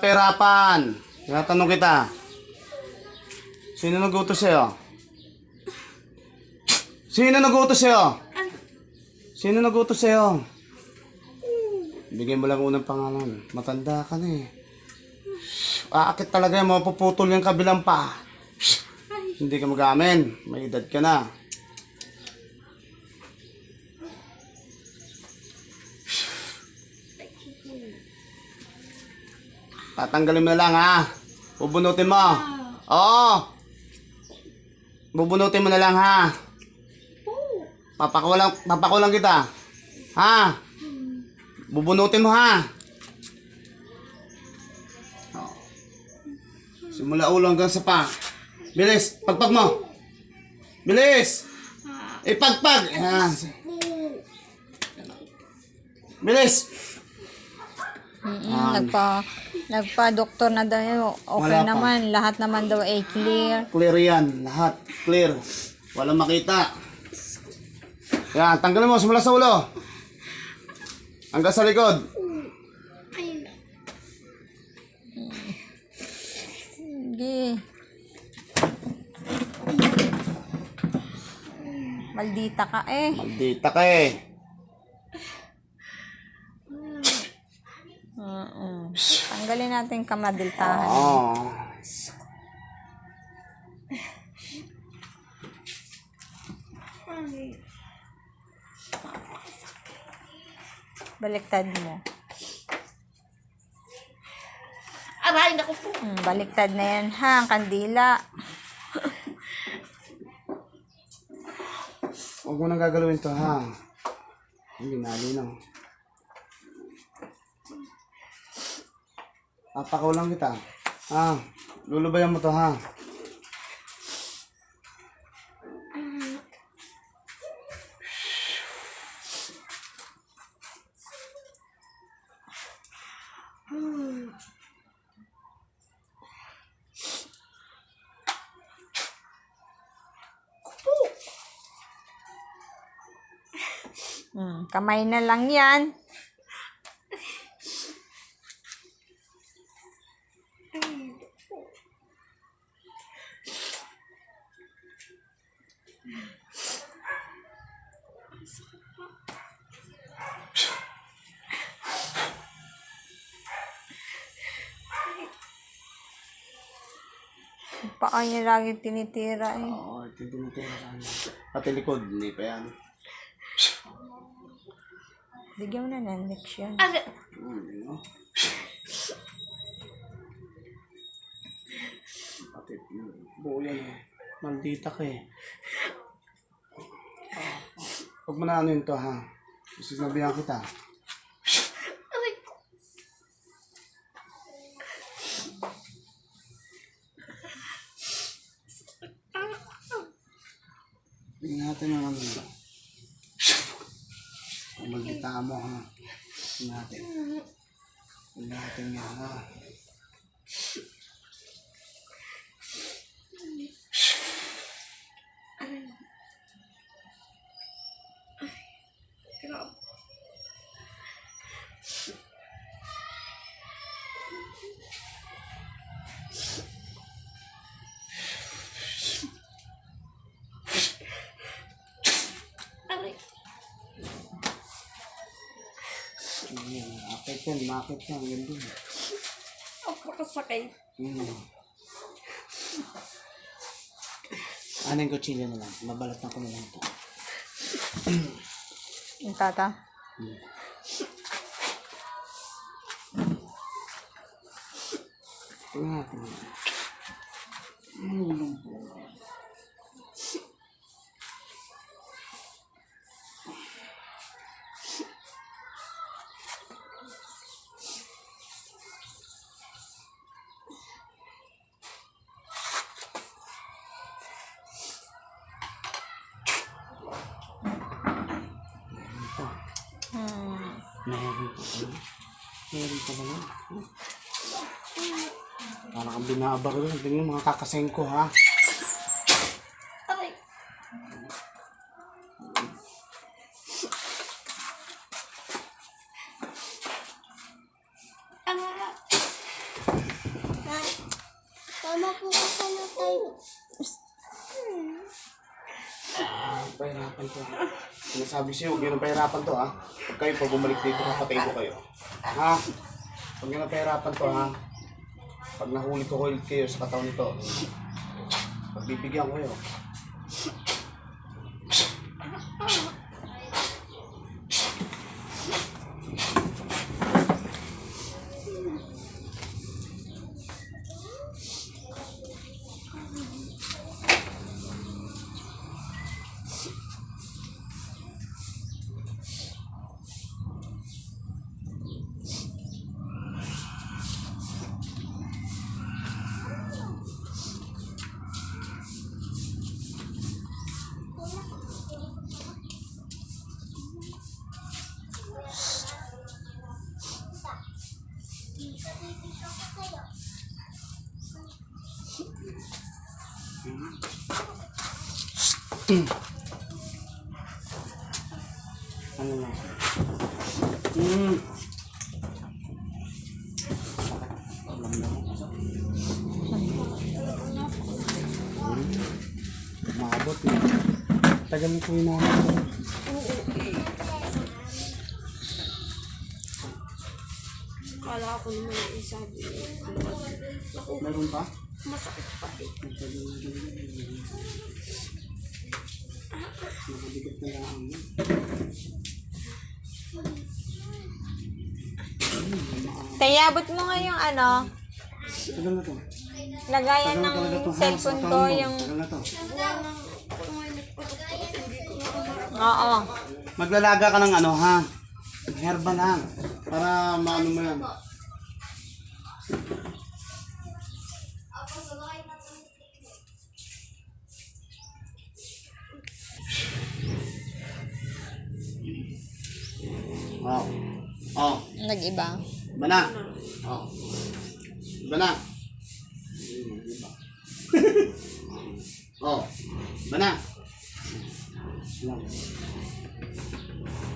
Perapan. Tinatanong kita. Sino nag-utos sa'yo? Sino nag-utos sa'yo? Sino nag-utos sa'yo? Bigyan mo lang unang pangalan. Matanda ka na eh. Aakit talaga yung mapuputol yung kabilang pa. Hindi ka magamin. May edad ka na. Tatanggalin mo na lang ha. Bubunutin mo. Oo. Bubunutin mo na lang ha. Papakulang, papakulang kita. Ha? Bubunutin mo ha. Simula ulo hanggang sa pa. Bilis, pagpag mo. Bilis. Ipagpag. Ayan. Bilis. Mm, nagpa nagpa-doktor na daw. Okay Wala pa. naman. Lahat naman daw ay clear. Clear yan. Lahat. Clear. Walang makita. Yan. Tanggalin mo. Simula sa ulo. Hanggang sa likod. Maldita ka eh. Maldita ka eh. Oo. Tanggalin natin kamadiltahan. Oo. Baliktad mo. Aray, naku po. Hmm, baliktad na yan ha, ang kandila. Huwag mo nang gagalawin to ha. Hindi nalinaw. Papakaw lang kita. Ha? Lulubayan mo to ha. Kamay na lang yan. Paa niya lagi tinitira eh. Oo, tinuturo sa kanya. Pati likod, hindi pa. Bigyan mo na ng next yan. Aray, Hmm, no? Pati yung buo yan eh. Maldita ka eh. Huwag mo na ano yun to ha. Sinabihan kita. Tingnan natin yung ano. Kung magkita mo ha. Natin. Natin yan ha. Grabe. Ayan, Akit yan, makit yan. Yan din. Ang pakasakay. Hmm. Ano yung kutsilyo na lang? Mabalatan ko na lang ito. Yung tata. Tingnan natin. Ano yung po? Meron pa pala. Meron pa pala. Hmm? Parang kang binabar yun. Tingnan mga kakaseng ko ha. Tama po ka na tayo. Ah, pahirapan. Sinasabi sa'yo, huwag nyo nang pahirapan to ha. Pag kayo, pag bumalik dito, papatay ko kayo. Ha? Huwag nyo nang pahirapan to ha. Pag nahuli ko kayo sa katawan nito, pagbibigyan ko kayo. Ano na? Hmm. Maabot na. Tagal po yung namin. Kala ko naman yung sabi. Naku, Meron pa? masakit pa eh. Nakadikit na lang ang Tayabot mo nga yung ano, Tagal na to. lagayan Tagal na ng talaga to. ha? cellphone ko, mo. yung, Tagal na to. oo. Maglalaga ka ng ano ha? Herba lang. Para maano mo yan. Nag-iba. Iba na. Oh. Iba na. oh. Iba na.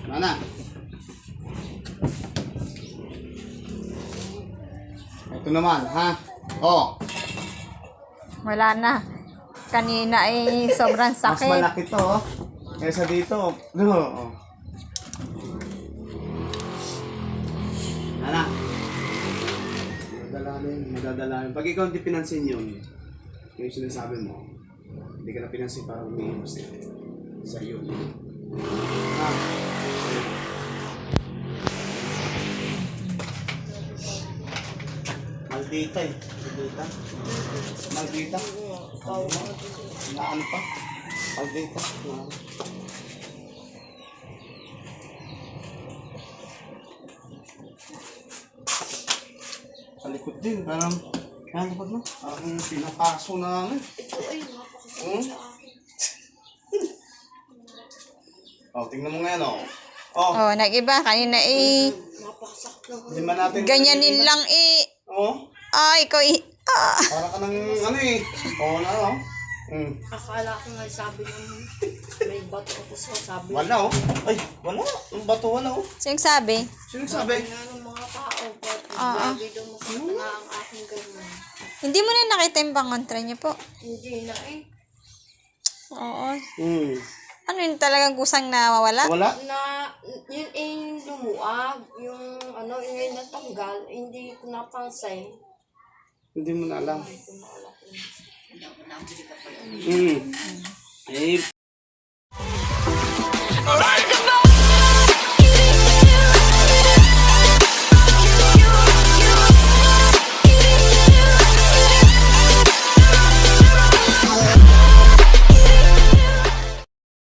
Iba na. Ito naman, ha? Oh. Wala na. Kanina ay sobrang Mas sakit. malaki to, oh. Kaysa dito. No. Oh. Madadalanin, madadalanin. Pag ikaw hindi pinansin yun, yung sinasabi mo, hindi ka na pinansin para umiiwas eh. Sa iyo. Ha? Maldita eh. Maldita. Maldita. Na ano pa? Maldita. Likod din, parang, ano ba no? Parang pinakaso na ano. Ito ay napakasakit Hmm? sa akin. Oh, tingnan mo ngayon, oh. Oh, Oh, nag-iba. Kanina eh, Napakasakit lang. natin... ganyanin lang eh. Oh, Ay, ko eh. Ah. para ka ng ano eh. Oo na, oh. Hmm. Akala ko nga sabi naman, may bato ako sa sabi. Wala, oh. Ay, wala. Ang bato, wala, oh. Sino sabi? Sino sabi? Nga ng ba't Oo. masakit na ang aking ganyan. Hindi mo na nakita yung pangontra niyo po. Hindi na eh. Oo. Hmm. Ano yun talagang kusang nawawala? Wala? Na, yun eh, yung lumuag, yung ano, yung yung natanggal, hindi ko napansin. Hindi mo na alam. Hindi ko na alam. Hmm.